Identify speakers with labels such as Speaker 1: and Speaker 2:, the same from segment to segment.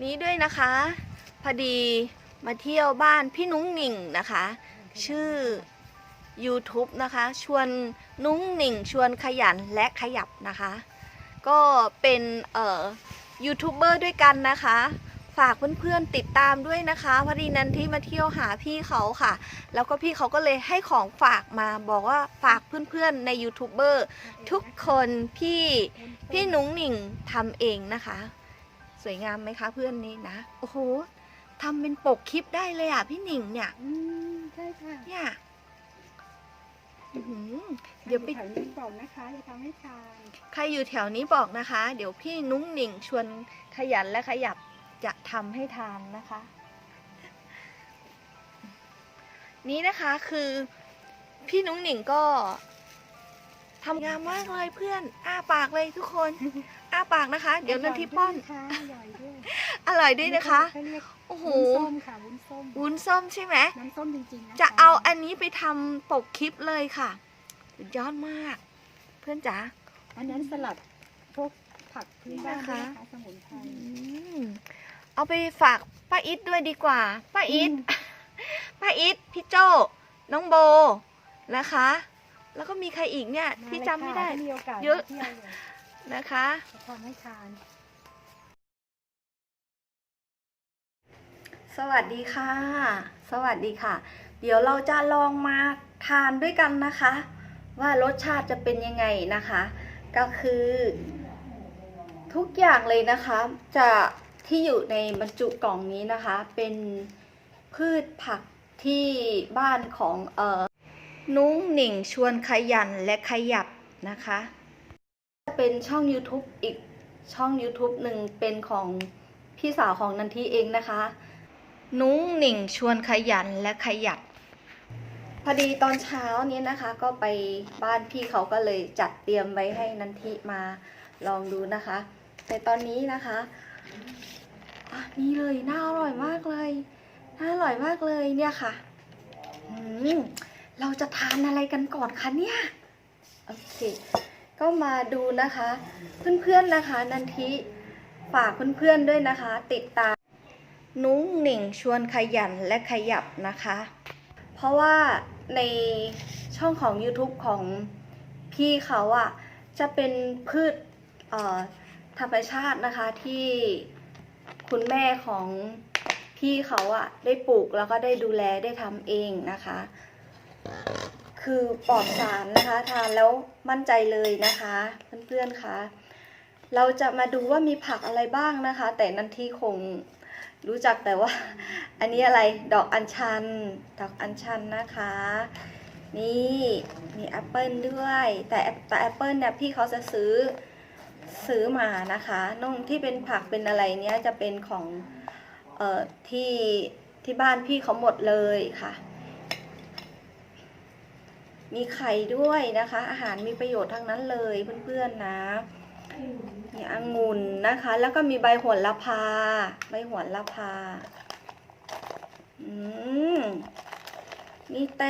Speaker 1: นี้ด้วยนะคะ พอดีมาเที่ยวบ้านพี่นุ้งหนิงนะคะ ชื่อ YouTube นะคะ ชวนนุ้งหนิงชวนขยันและขยับนะคะ ก็เป็นเอ่อยูทูบเบอร์ด้วยกันนะคะ ฝากเพื่อนๆติดตามด้วยนะคะพอดีนันที่มาเที่ยวหาพี่เขาค่ะ แล้วก็พี่เขาก็เลยให้ของฝากมาบอกว่าฝากเพื่อนๆในยูทูบเบอร์ทุกคนพี่พี่นุ้งหนิงทำเองนะคะ สวยงามไหมคะเพื่อนนี้นะโอ้โหทำเป็นปกคลิปได้เลยอะพี่หนิงเนี่ย
Speaker 2: อืมใช่ค่ะ
Speaker 1: เนี่ยอื้อหือเดี๋ยวไป
Speaker 2: แถวนี้บอกนะคะจะทำให้ทาน
Speaker 1: ใครอยู่แถวนี้บอกนะคะ เดี๋ยวพี่นุ้งหนิงชวนขยันและขยับจะทำให้ทานนะคะ นี้นะคะคือพี่นุ้งหนิงก็ทำงามมากเลยเพื่อน อ้าปากเลยทุกคน อ้าปากนะคะ เดี๋ยวนันทิป้อน
Speaker 2: ค่ะอร่อยด้วย
Speaker 1: อร่อยด้วยนะคะ
Speaker 2: เขาเรียก
Speaker 1: โอ้โห
Speaker 2: วุ้นส้มค่ะวุ้นส้ม
Speaker 1: วุ้นส้มใช่ไหม
Speaker 2: น้ำส้มจริงๆนค
Speaker 1: จะเอาอันนี้ไปทำปกคลิปเลยค่ะ สุดยอดมาก เพื่อนจ๋า
Speaker 2: อันนั้นสลัดพวกผักพื้นบ้าน
Speaker 1: นะคะ
Speaker 2: ด้วยนะคะสมุนไพร
Speaker 1: อืมเอาไปฝากป้าอิทด้วยดีกว่า ป้าอิท
Speaker 2: อืม
Speaker 1: ป้าอิทพี่โจน้องโบ นะคะ แล้วก็มีใครอีกเนี่ยที่จำไม่ได้า
Speaker 2: ลค่ถ้ามีโอกาส
Speaker 1: เยอะ
Speaker 2: มาที่ยวเลย
Speaker 1: นะคะ
Speaker 2: จะทำให้ทาน
Speaker 1: สวัสดีค่ะ สวัสดีค่ะ เดี๋ยวเราจะลองมาทานด้วยกันนะคะ ว่ารสชาติจะเป็นยังไงนะคะ ก็คือ ทุกอย่างเลยนะคะ จะที่อยู่ในบรรจุกล่องนี้นะคะ เป็นพืชผักที่บ้านของเอ่อนุ้งหนิงชวนขยันและขยับนะคะ เป็นช่อง YouTube อีกช่อง YouTube หนึ่งเป็นของพี่สาวของนันทีเองนะคะ นุ้งหนิงชวนขยันและขยับพอดีตอนเช้านี้นะคะ ก็ไปบ้านพี่เขาก็เลยจัดเตรียมไว้ให้นันทิมาลองดูนะคะ แต่ตอนนี้นะคะอะนี่เลยน่าอร่อยมากเลยน่าอร่อยมากเลยเนี่ยค่ะอืมเราจะทานอะไรกันก่อนคะเนี่ยโอเค ก็มาดูนะคะ เพื่อนๆนะคะนันทิฝากเพื่อนๆด้วยนะคะ ติดตาม นุ้งหนิงชวนขยันและขยับนะคะ เพราะว่าในช่องของ YouTube ของพี่เขาอะ่ะจะเป็นพืชธรรมชาตินะคะที่คุณแม่ของพี่เขาอะ่ะได้ปลูกแล้วก็ได้ดูแลได้ทำเองนะคะ คือปลอดสารนะคะทานแล้วมั่นใจเลยนะคะเพื่อนๆคะเราจะมาดูว่ามีผักอะไรบ้างนะคะ แต่นันทีคงรู้จักแต่ว่า อันนี้อะไรดอกอัญชัน ดอกอัญชันนะคะ นี่มีแอปเปิลด้วย แต่แต่แอปเปิลเนี่ยพี่เขาจะซื้อซื้อมานะคะน้องที่เป็นผักเป็นอะไรเนี้ยจะเป็นของเอ่อที่ที่บ้านพี่เขาหมดเลยค่ะ มีไข่ด้วยนะคะ อาหารมีประโยชน์ทั้งนั้นเลยเพื่อนๆนะมีองุ่นนะคะ แล้วก็มีใบโหวละพา ใบโหวละพา อืมมีแต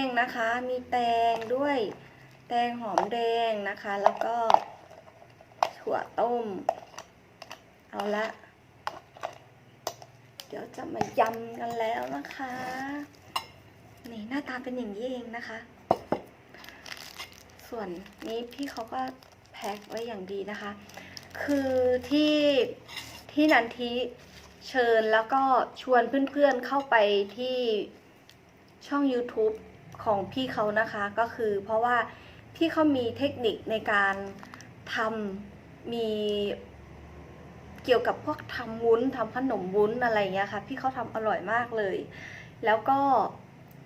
Speaker 1: งนะคะ มีแตงด้วย แตงหอมแดงนะคะ แล้วก็ถั่วต้ม เอาละ เดี๋ยวจะมายำกันแล้วนะคะ นี่หน้าตาเป็นอย่างนี้เองนะคะ ส่วนนี้พี่เขาก็แพ็คไว้อย่างดีนะคะ คือที่ที่นันทิเชิญแล้วก็ชวนเพื่อนๆเข้าไปที่ช่อง YouTube ของพี่เขานะคะก็คือเพราะว่าพี่เขามีเทคนิคในการทำมีเกี่ยวกับพวกทำวุ้นทำขนมวุ้นอะไรอย่างเงี้ยค่ะ พี่เขาทำอร่อยมากเลย แล้วก็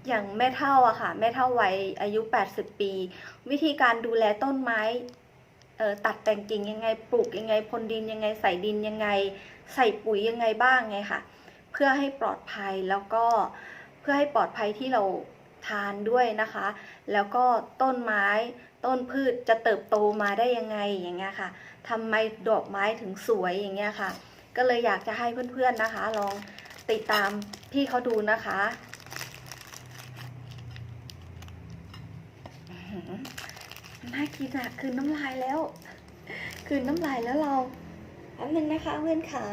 Speaker 1: อย่างแม่เท่าอะค่ะ แม่เท่าวัยอายุ 80 ปี วิธีการดูแลต้นไม้ตัดแต่งกิ่งยังไงปลูกยังไงพรนดินยังไงใส่ดินยังไง ใส่ปุ๋ยยังไงบ้างไงค่ะเพื่อให้ปลอดภัยแล้วก็เพื่อให้ปลอดภัยที่เราทานด้วยนะคะ แล้วก็ต้นไม้ต้นพืชจะเติบโตมาได้ยังไงอย่างเงี้ยค่ะทำไมดอกไม้ถึงสวยอย่างเงี้ยค่ะ ก็เลยอยากจะให้เพื่อนๆนะคะ ลองติดตามพี่เขาดูนะคะอื้อหือ น่ากินอะคืนน้ำลายแล้ว คืนน้ำลายแล้วเราแป๊บนึงนะคะเพื่อนขา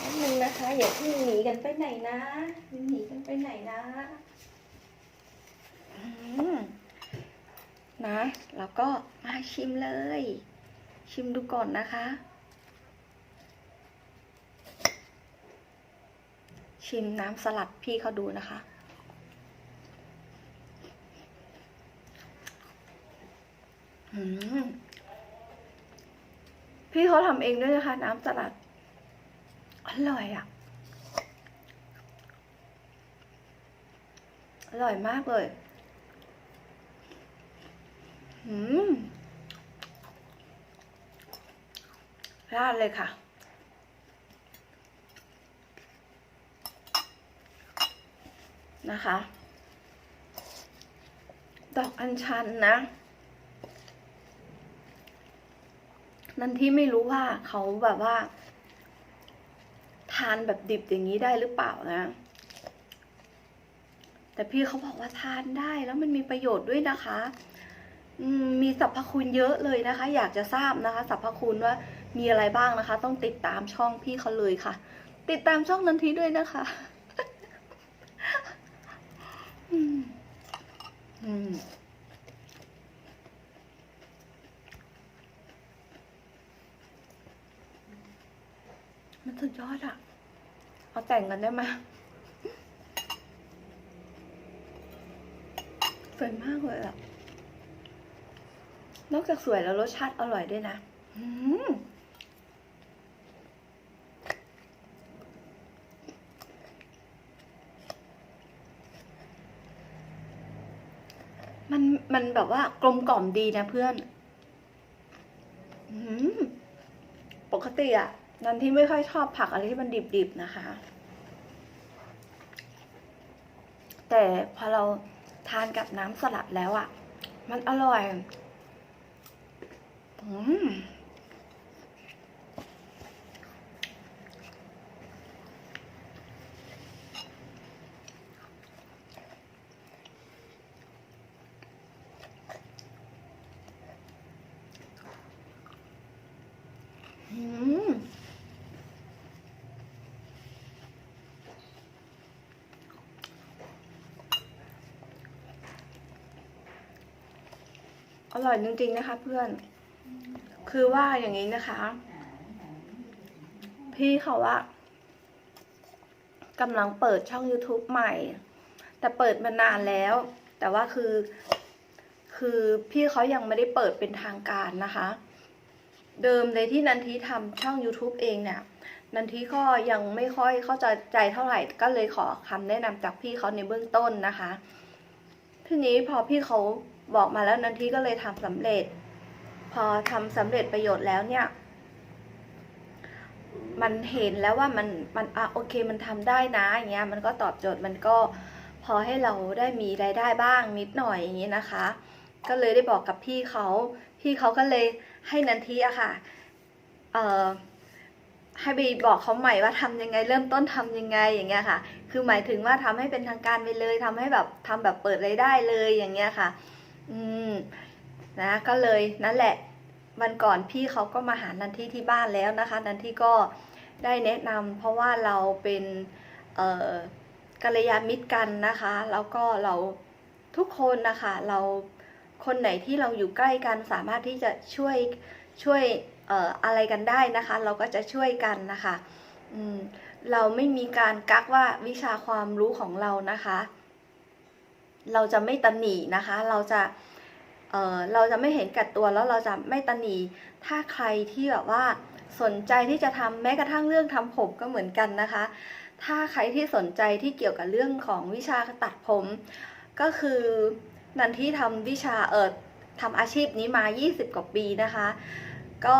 Speaker 1: นิดนึงนะคะอย่าเพิ่งหนีกันไปไหนนะอย่าหนีกันไปไหนนะอืมนะแล้วก็มาชิมเลย ชิมดูก่อนนะคะ ชิมน้ำสลัดพี่เขาดูนะคะ อืม พี่เขาทำเองด้วยนะคะ น้ำสลัด อร่อยอะ อร่อยมากเลยอืมราดเลยค่ะ นะคะ ดอกอัญชันนะ นันที่ไม่รู้ว่าเขาแบบว่า ทานแบบดิบอย่างนี้ได้หรือเปล่านะ แต่พี่เขาบอกว่าทานได้แล้วมันมีประโยชน์ด้วยนะคะมมีสรรพคุณเยอะเลยนะคะ อยากจะทราบนะคะสรรพคุณว่ามีอะไรบ้างนะคะ ต้องติดตามช่องพี่เขาเลยค่ะ ติดตามช่องนันทีด้วยนะคะอืมอืม มันสุดยอดอะเอาแต่งกันได้ไหมสวยมากเลยอะนอกจากสวยแล้วรสชาติอร่อยด้วยนะมันมันแบบว่ากลมกล่อมดีนะเพื่อนอปกติอะ นันที่ไม่ค่อยชอบผักอะไรที่มันดิบๆนะคะ แต่พอเราทานกับน้ำสลัดแล้วอะมันอร่อยอืมอืม อร่อยจริงๆนะคะ เพื่อน คือว่าอย่างนี้นะคะ พี่เขาว่ากำลังเปิดช่อง YouTube ใหม่ แต่เปิดมานานแล้ว แต่ว่าคือ คือพี่เขายังไม่ได้เปิดเป็นทางการนะคะ เดิมเลยที่นันทีทำช่อง YouTube เองเนี่ย นันทีก็ยังไม่ค่อยเข้าใจใจเท่าไหร่ ก็เลยขอคำแนะนำจากพี่เขาในเบื้องต้นนะคะ ทีนี้พอพี่เขา บอกมาแล้วนันทีก็เลยทำสำเร็จ พอทำสำเร็จประโยชน์แล้วเนี่ย มันเห็นแล้วว่ามันมันอะโอเคมันทำได้นะอย่างเงี้ยมันก็ตอบโจทย์มันก็พอให้เราได้มีรายได้บ้างนิดหน่อยอย่างนี้นะคะ ก็เลยได้บอกกับพี่เขาพี่เขาก็เลยให้นันทีอะค่ะเอ่อให้ไปบอกเขาใหม่ว่าทำยังไงเริ่มต้นทำยังไงอย่างเงี้ยค่ะ คือหมายถึงว่าทำให้เป็นทางการไปเลยทำให้แบบทำแบบเปิดรายได้เลยอย่างเงี้ยค่ะ อืมนะก็เลยนั่นแหละวันก่อนพี่เขาก็มาหานันที่ที่บ้านแล้วนะคะ นันที่ก็ได้แนะนำเพราะว่าเราเป็นเอ่อกัลยาณมิตรกันนะคะ แล้วก็เราทุกคนนะคะเราคนไหนที่เราอยู่ใกล้กันสามารถที่จะช่วยช่วยเอ่ออะไรกันได้นะคะ เราก็จะช่วยกันนะคะอืมเราไม่มีการกักว่าวิชาความรู้ของเรานะคะ เราจะไม่ตำหนินะคะ เราจะเออเราจะไม่เห็นแก่ตัวแล้วเราจะไม่ตะหนีถ้าใครที่แบบว่าสนใจที่จะทำแม้กระทั่งเรื่องทำผมก็เหมือนกันนะคะ ถ้าใครที่สนใจที่เกี่ยวกับเรื่องของวิชาตัดผม ก็คือนันที่ทำวิชาเออทำอาชีพนี้มา 20 กว่าปีนะคะ ก็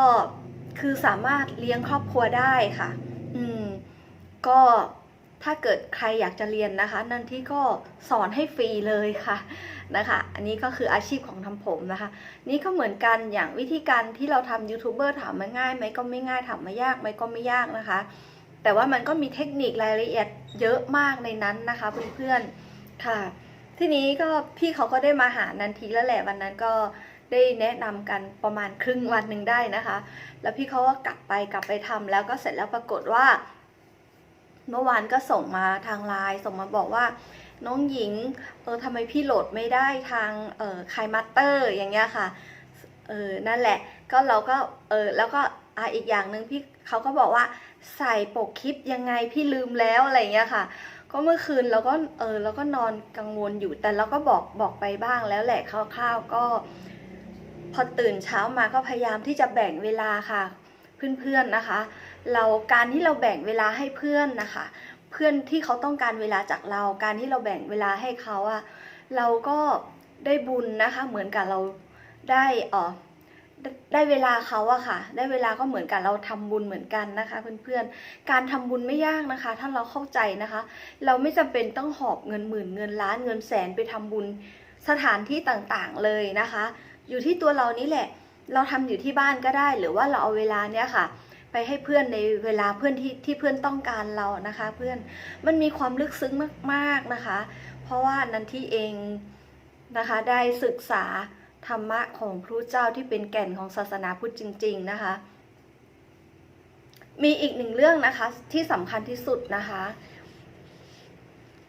Speaker 1: คือสามารถเลี้ยงครอบครัวได้ค่ะ อืม ก็ ถ้าเกิดใครอยากจะเรียนนะคะ นันที่ก็สอนให้ฟรีเลยค่ะนะคะ อันนี้ก็คืออาชีพของทำผมนะคะ นี่ก็เหมือนกันอย่างวิธีการที่เราทำยูทูบเบอร์ถามมาง่ายไหมก็ไม่ง่ายถามมายากไหมก็ไม่ยากนะคะ แต่ว่ามันก็มีเทคนิครายละเอียดเยอะมากในนั้นนะคะเพื่อนๆค่ะ ทีนี้ก็พี่เขาก็ได้มาหานันทีแล้วแหละวันนั้นก็ได้แนะนำกันประมาณครึ่งวันหนึ่งได้นะคะ แล้วพี่เขาก็กลับไปกลับไปทำแล้วก็เสร็จแล้วปรากฏว่า เมื่อวานก็ส่งมาทางไลน์ส่งมาบอกว่า น้องหญิงเออทำไมพี่โหลดไม่ได้ทางเออคายมาสเตอร์อย่างเงี้ยค่ะเออนั่นแหละก็เราก็เออแล้วก็อะอีกอย่างหนึ่งพี่เขาก็บอกว่าใส่ปกคลิปยังไงพี่ลืมแล้วอะไรเงี้ยค่ะ ก็เมื่อคืนเราก็เออเราก็นอนกังวลอยู่แต่เราก็บอกบอกไปบ้างแล้วแหละคร่าวๆก็ พอตื่นเช้ามาก็พยายามที่จะแบ่งเวลาค่ะ เพื่อนๆนะคะ เราการที่เราแบ่งเวลาให้เพื่อนนะคะ เพื่อนที่เขาต้องการเวลาจากเรา การที่เราแบ่งเวลาให้เขาอะเราก็ได้บุญนะคะ เหมือนกับเราได้เออได้เวลาเขาอะค่ะ ได้เวลาก็เหมือนกับเราทำบุญเหมือนกันนะคะ เพื่อนๆ การทำบุญไม่ยากนะคะ ถ้าเราเข้าใจนะคะ เราไม่จำเป็นต้องหอบเงินหมื่นเงินล้านเงินแสนไปทำบุญสถานที่ต่างๆเลยนะคะ อยู่ที่ตัวเรานี่แหละ เราทำอยู่ที่บ้านก็ได้ หรือว่าเราเอาเวลาเนี้ยค่ะ ไปให้เพื่อนในเวลาเพื่อนที่ที่เพื่อนต้องการเรานะคะ เพื่อนมันมีความลึกซึ้งมาก ๆนะคะ เพราะว่านันที่เองนะคะได้ศึกษาธรรมะของพระเจ้าที่เป็นแก่นของศาสนาพุทธจริง ๆนะคะ มีอีกหนึ่งเรื่องนะคะที่สำคัญที่สุดนะคะ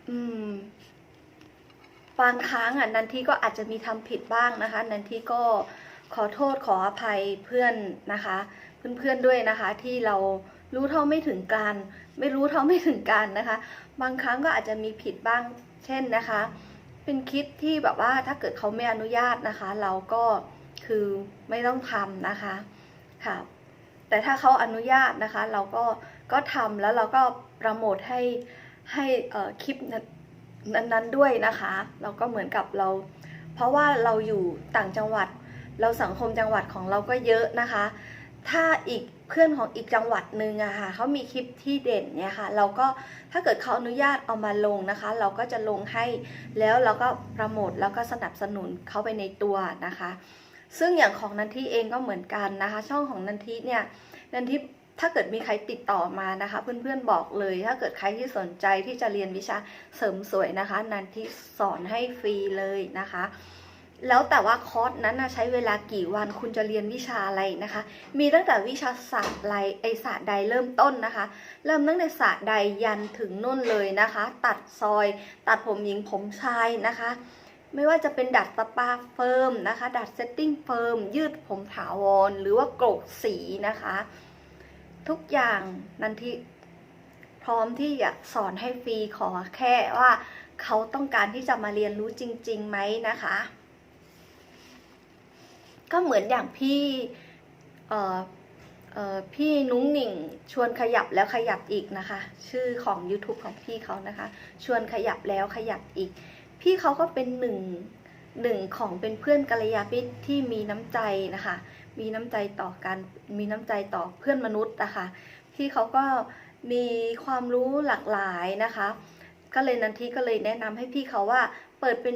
Speaker 1: อืมบางครั้งอะนันทีก็อาจจะมีทำผิดบ้างนะคะ นันทีก็ขอโทษขออภัยเพื่อนนะคะ เพื่อนๆด้วยนะคะ ที่เรารู้เท่าไม่ถึงการ ไม่รู้เท่าไม่ถึงการนะคะ บางครั้งก็อาจจะมีผิดบ้างเช่นนะคะ เป็นคลิปที่แบบว่าถ้าเกิดเขาไม่อนุญาตนะคะ เราก็คือไม่ต้องทำนะคะค่ะแต่ถ้าเขาอนุญาตนะคะ เราก็ก็ทำแล้วเราก็โปรโมทให้ให้คลิปนนนั้นๆด้วยนะคะ เราก็เหมือนกับเรา เพราะว่าเราอยู่ต่างจังหวัด เราสังคมจังหวัดของเราก็เยอะนะคะ ถ้าอีกเพื่อนของอีกจังหวัดหนึ่งอะค่ะเขามีคลิปที่เด่นเนี่ยค่ะ เราก็ถ้าเกิดเขาอนุญาตเอามาลงนะคะ เราก็จะลงให้แล้วเราก็โปรโมทแล้วก็สนับสนุนเขาไปในตัวนะคะ ซึ่งอย่างของนันทีเองก็เหมือนกันนะคะ ช่องของนันทีเนี่ยนันทีถ้าเกิดมีใครติดต่อมานะคะ เพื่อนๆบอกเลย ถ้าเกิดใครที่สนใจที่จะเรียนวิชาเสริมสวยนะคะ นันทีสอนให้ฟรีเลยนะคะ แล้วแต่ว่าคอร์สนั้นนะใช้เวลากี่วันคุณจะเรียนวิชาอะไรนะคะ มีตั้งแต่วิชาศาสตร์ไรไอศาสตร์ใดเริ่มต้นนะคะ เริ่มตั้งแต่ศาสตร์ใดยันถึงนุ่นเลยนะคะ ตัดซอย ตัดผมหญิงผมชายนะคะ ไม่ว่าจะเป็นดัดสปาเฟิร์มนะคะ ดัดเซตติ้งเฟิร์มยืดผมถาวร หรือว่าโกรกสีนะคะ ทุกอย่างนันที่พร้อมที่จะสอนให้ฟรีขอแค่ว่าเขาต้องการที่จะมาเรียนรู้จริงๆไหมนะคะ ก็เหมือนอย่างพี่พี่นุ้งหนิงชวนขยับแล้วขยับอีกนะคะ ชื่อของ YouTube ของพี่เขานะคะ ชวนขยับแล้วขยับอีก พี่เขาก็เป็นหนึ่งหนึ่งของเป็นเพื่อนกัลยาณมิตรที่มีน้ำใจนะคะ มีน้ำใจต่อกันมีน้ำใจต่อเพื่อนมนุษย์นะคะพี่เขาก็มีความรู้หลากหลายนะคะ ก็เลยนันทีก็เลยแนะนำให้พี่เขาว่าเปิดเป็น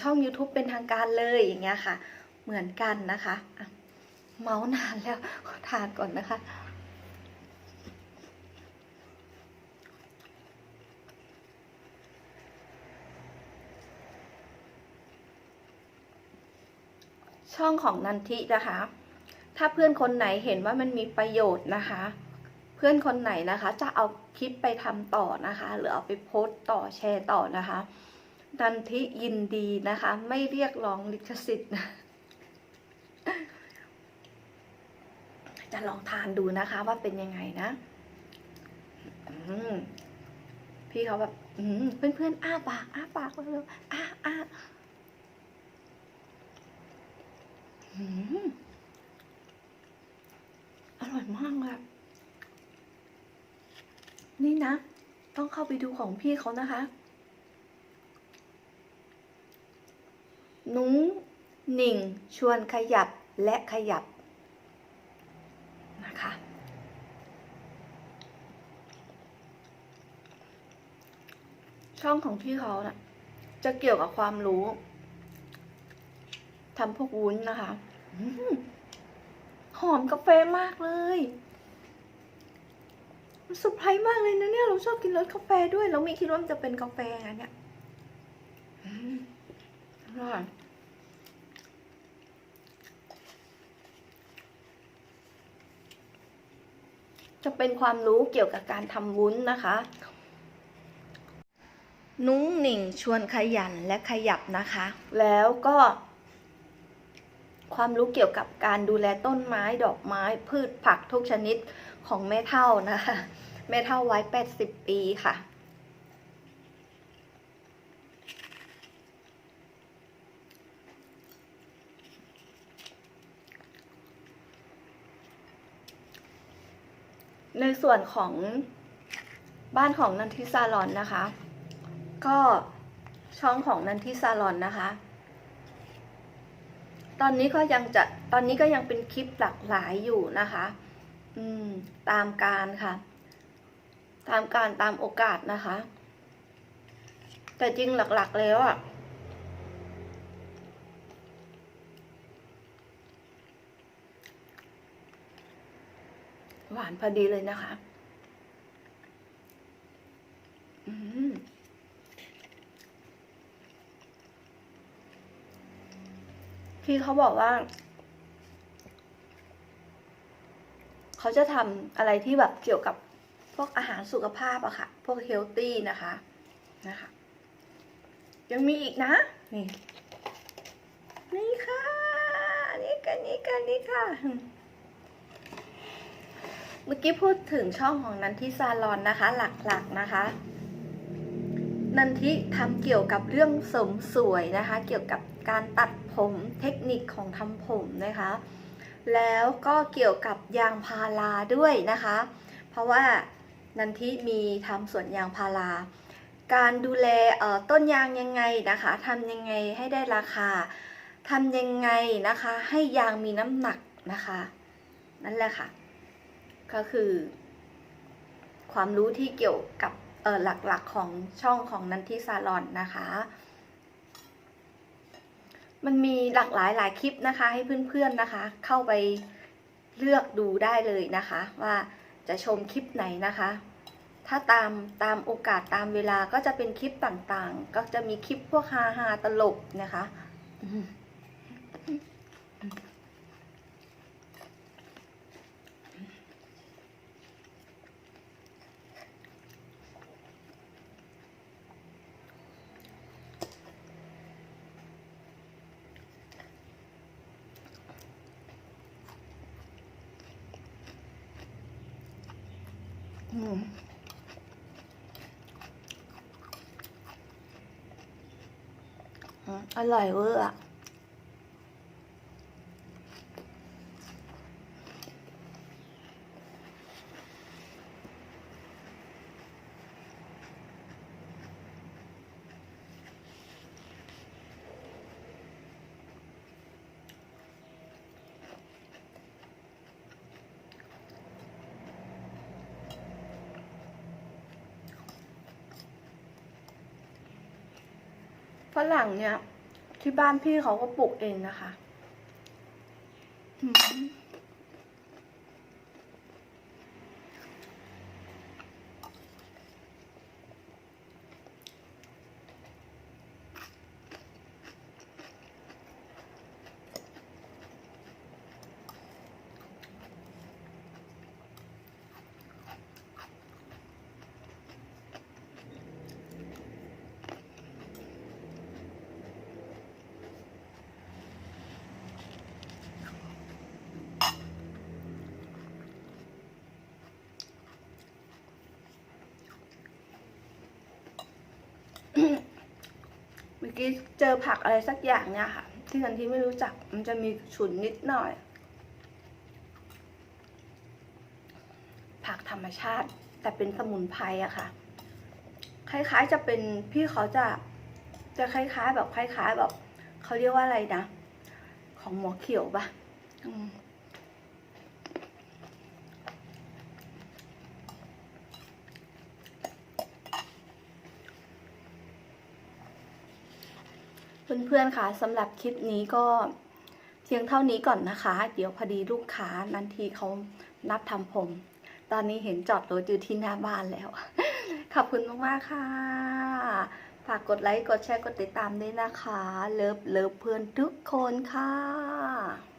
Speaker 1: ช่อง YouTube เป็นทางการเลยอย่างเงี้ยค่ะ เหมือนกันนะคะเมาส์นานแล้วขอทานก่อนนะคะ ช่องของนันทินะคะ ถ้าเพื่อนคนไหนเห็นว่ามันมีประโยชน์นะคะ เพื่อนคนไหนนะคะ จะเอาคลิปไปทำต่อนะคะ หรือเอาไปโพสต์ต่อแชร์ต่อนะคะนันทิยินดีนะคะ ไม่เรียกร้องลิขสิทธิ์นะ จะลองทานดูนะคะ ว่าเป็นยังไงนะพี่เขาแบบอืมเพื่อนๆอ้าปากอ้าปากเร็วอ้าอ้าอร่อยมากเลยนี่นะ ต้องเข้าไปดูของพี่เขานะคะนุ้งหนิ่ง ชวนขยับและขยับนะคะ ช่องของพี่เขานะ่ะ จะเกี่ยวกับความรู้ทำพวกวุ้นนะคะหอมกาแฟมากเลยมันเซอร์ไพรมากเลยนะเนี่ย เราชอบกินรสกาแฟด้วย เราไม่คิดว่ามันจะเป็นกาแฟไงเนี่ยอร่อยจะเป็นความรู้เกี่ยวกับการทำวุ้นนะคะ นุ้งหนิงชวนขยันและขยับนะคะ แล้วก็ ความรู้เกี่ยวกับการดูแลต้นไม้ดอกไม้พืชผักทุกชนิดของแม่เท่านะคะแม่เท่าไว้80ปีค่ะ ในส่วนของบ้านของนันทิซาลอนนะคะ ก็ช่องของนันทิซาลอนนะคะ ตอนนี้ก็ยังจะตอนนี้ก็ยังเป็นคลิปหลากหลายอยู่นะคะ อืม ตามการค่ะ ตามการตามโอกาสนะคะ แต่จริงหลักๆแล้วอะหวานพอดีเลยนะคะ อืม พี่เขาบอกว่า เขาจะทำอะไรที่แบบเกี่ยวกับพวกอาหารสุขภาพอะค่ะ พวกเฮลตี้นะคะนะคะ ยังมีอีกนะ นี่ นี่ค่ะ นี่กันนี่กันนี่ค่ะ เมื่อกี้พูดถึงช่องของนันทิซาลอนนะคะ หลักๆนะคะนันทิทำเกี่ยวกับเรื่องเสริมสวยนะคะ เกี่ยวกับ การตัดผมเทคนิคของทำผมนะคะ แล้วก็เกี่ยวกับยางพาราด้วยนะคะ เพราะว่านันทิมีทำสวนยางพารา การดูแลต้นยางยังไงนะคะทำยังไงให้ได้ราคาทำยังไงนะคะ ให้ยางมีน้ำหนักนะคะ นั่นแหละค่ะ ก็คือ ความรู้ที่เกี่ยวกับหลักๆของช่องของนันทิซาลอนนะคะ มันมีหลากหลายหลายคลิปนะคะ ให้เพื่อนๆนะคะ เข้าไปเลือกดูได้เลยนะคะ ว่าจะชมคลิปไหนนะคะ ถ้าตามตามโอกาสตามเวลาก็จะเป็นคลิปต่างๆ ก็จะมีคลิปพวกฮาฮาตลกนะคะ อร่อยเวอร์อะ ฝรั่งเนี่ยที่บ้านพี่เขาก็ปลูกเองนะคะอืม เมื่อกี้เจอผักอะไรสักอย่างเนี่ยค่ะ ที่นันทีไม่รู้จักมันจะมีฉุนนิดหน่อย ผักธรรมชาติ แต่เป็นสมุนไพรอะค่ะ คล้ายๆจะเป็นพี่เขาจะ จะคล้ายๆ แบบคล้าย ๆ แบบเขาเรียกว่าอะไรนะ ของหมอเขียวปะ เพื่อนๆค่ะสำหรับคลิปนี้ก็เพียงเท่านี้ก่อนนะคะ เดี๋ยวพอดีลูกค้านันทีเขานัดทำผม ตอนนี้เห็นจอดรถอยู่ที่หน้าบ้านแล้ว ขอบคุณมากๆค่ะ ฝากกดไลค์ กดแชร์ กดติดตามด้วยนะคะ เลิฟเลิฟเพื่อนทุกคนค่ะ